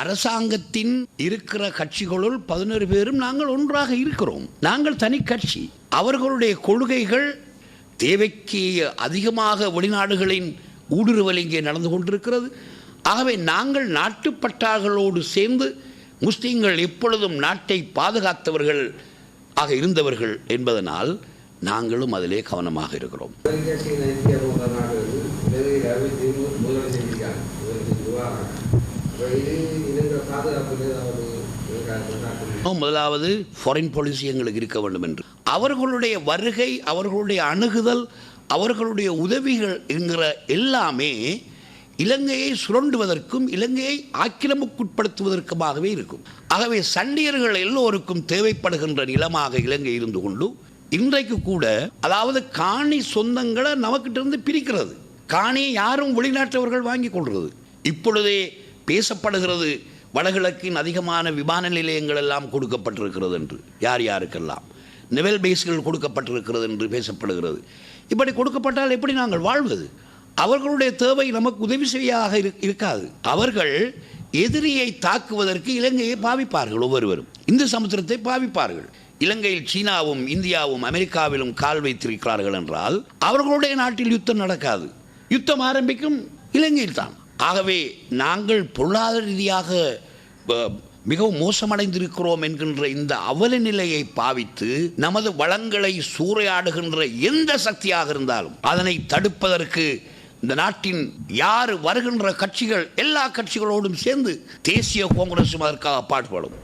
அரசாங்கத்தின் இருக்கிற கட்சிகளுள் பதினொரு பேரும் நாங்கள் ஒன்றாக இருக்கிறோம். நாங்கள் தனி கட்சி. அவர்களுடைய கொள்கைகள் தேவைக்கு அதிகமாக வெளிநாடுகளின் ஊடுருவல் இங்கே நடந்து கொண்டிருக்கிறது. ஆகவே நாங்கள் நாட்டுப்பட்டார்களோடு சேர்ந்து முஸ்லீம்கள் எப்பொழுதும் நாட்டை பாதுகாத்தவர்கள் ஆக இருந்தவர்கள் என்பதனால் நாங்களும் அதிலே கவனமாக இருக்கிறோம். கட்சியின் முதலீடு முதலாவது ஃபாரின் பாலிசி எங்களுக்கு இருக்க வேண்டும் என்று. அவர்களுடைய வருகை அவர்களுடைய அணுகுதல் அவர்களுடைய உதவிகள் என்கிற எல்லாமே இலங்கையை சுரண்டுவதற்கும் இலங்கையை ஆக்கிரமிப்புட்படுத்துவதற்குமாகவே இருக்கும். ஆகவே சண்டியர்கள் எல்லோருக்கும் தேவைப்படுகின்ற நிலமாக இலங்கை இருந்து கொண்டு இன்றைக்கு கூட அதாவது காணி சொந்தங்களை நமக்கிட்ட இருந்து பிரிக்கிறது. காணி யாரும் வெளிநாட்டவர்கள் வாங்கி கொள்வது. இப்பொழுதே பேசப்படுகிறது வடகிழக்கின் அதிகமான விமான நிலையங்கள் எல்லாம் கொடுக்கப்பட்டிருக்கிறது என்று. யார் யாருக்கெல்லாம்? நிவல் பேஸ்கள் கொடுக்கப்பட்டிருக்கிறது என்று பேசப்படுகிறது. இப்படி கொடுக்கப்பட்டால் எப்படி நாங்கள் வாழ்வது? அவர்களுடைய தேவை நமக்கு உதவி செய்யாக இரு- இருக்காது. அவர்கள் எதிரியை தாக்குவதற்கு இலங்கையை பாவிப்பார்கள் ஒவ்வொருவரும். இந்து சமுத்திரத்தை பாவிப்பார்கள். இலங்கையில் சீனாவும் இந்தியாவும் அமெரிக்காவிலும் கால் வைத்திருக்கிறார்கள் என்றால் அவர்களுடைய நாட்டில் யுத்தம் நடக்காது. யுத்தம் ஆரம்பிக்கும் இலங்கையில் தான். ஆகவே நாங்கள் பொருளாதார ரீதியாக மிகவும் மோசமடைந்திருக்கிறோம் என்கின்ற இந்த அவல நிலையை பாவித்து நமது வளங்களை சூறையாடுகின்ற எந்த சக்தியாக இருந்தாலும் அதனை தடுப்பதற்கு இந்த நாட்டின் யார் வருகின்ற கட்சிகள் எல்லா கட்சிகளோடும் சேர்ந்து தேசிய காங்கிரஸும் அதற்காக பாடுபடும்.